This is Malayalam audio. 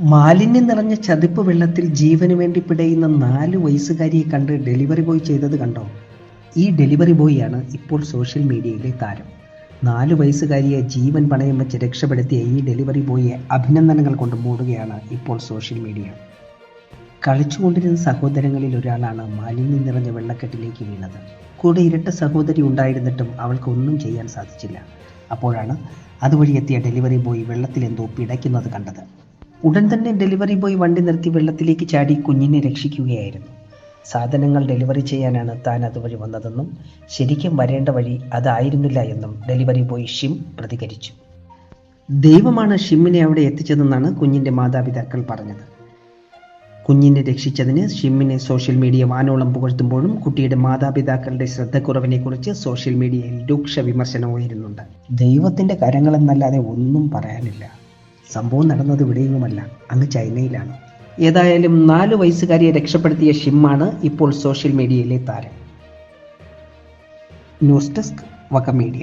മാലിന്യം നിറഞ്ഞ ചതിപ്പ് വെള്ളത്തിൽ ജീവന് വേണ്ടി പിടയുന്ന നാല് വയസ്സുകാരിയെ കണ്ട് ഡെലിവറി ബോയ് ചെയ്തത് കണ്ടോ? ഈ ഡെലിവറി ബോയിയാണ് ഇപ്പോൾ സോഷ്യൽ മീഡിയയിലെ താരം. നാല് വയസ്സുകാരിയെ ജീവൻ പണയം വെച്ച് രക്ഷപ്പെടുത്തിയ ഈ ഡെലിവറി ബോയിയെ അഭിനന്ദനങ്ങൾ കൊണ്ട് മൂടുകയാണ് ഇപ്പോൾ സോഷ്യൽ മീഡിയ. കളിച്ചുകൊണ്ടിരുന്ന സഹോദരങ്ങളിൽ ഒരാളാണ് മാലിന്യം നിറഞ്ഞ വെള്ളക്കെട്ടിലേക്ക് വീണത്. കൂടെ ഇരട്ട സഹോദരി ഉണ്ടായിരുന്നിട്ടും അവൾക്ക് ഒന്നും ചെയ്യാൻ സാധിച്ചില്ല. അപ്പോഴാണ് അതുവഴി എത്തിയ ഡെലിവറി ബോയ് വെള്ളത്തിൽ എന്തോ പിടയ്ക്കുന്നത് കണ്ടത്. ഉടൻ തന്നെ ഡെലിവറി ബോയ് വണ്ടി നിർത്തി വെള്ളത്തിലേക്ക് ചാടി കുഞ്ഞിനെ രക്ഷിക്കുകയായിരുന്നു. സാധനങ്ങൾ ഡെലിവറി ചെയ്യാനാണ് താൻ അതുവഴി വന്നതെന്നും ശരിക്കും വരേണ്ട വഴി അതായിരുന്നില്ല എന്നും ഡെലിവറി ബോയ് ഷിം പ്രതികരിച്ചു. ദൈവമാണ് ഷിമ്മിനെ അവിടെ എത്തിച്ചതെന്നാണ് കുഞ്ഞിന്റെ മാതാപിതാക്കൾ പറഞ്ഞത്. കുഞ്ഞിനെ രക്ഷിച്ചതിന് ഷിമ്മിനെ സോഷ്യൽ മീഡിയ വാനോളം പുകഴ്ത്തുമ്പോഴും കുട്ടിയുടെ മാതാപിതാക്കളുടെ ശ്രദ്ധക്കുറവിനെക്കുറിച്ച് സോഷ്യൽ മീഡിയയിൽ രൂക്ഷ വിമർശനം ഉയരുന്നുണ്ട്. ദൈവത്തിന്റെ കരങ്ങളെന്നല്ലാതെ ഒന്നും പറയാനില്ല. സംഭവം നടന്നത് ഇവിടെയുമല്ല അങ്ങ് ചൈനയിലാണ്. ഏതായാലും നാല് വയസ്സുകാരിയെ രക്ഷപ്പെടുത്തിയ ഷിമ്മാണ് ഇപ്പോൾ സോഷ്യൽ മീഡിയയിലെ താരം. ന്യൂസ് ഡെസ്ക് വക മീഡിയ.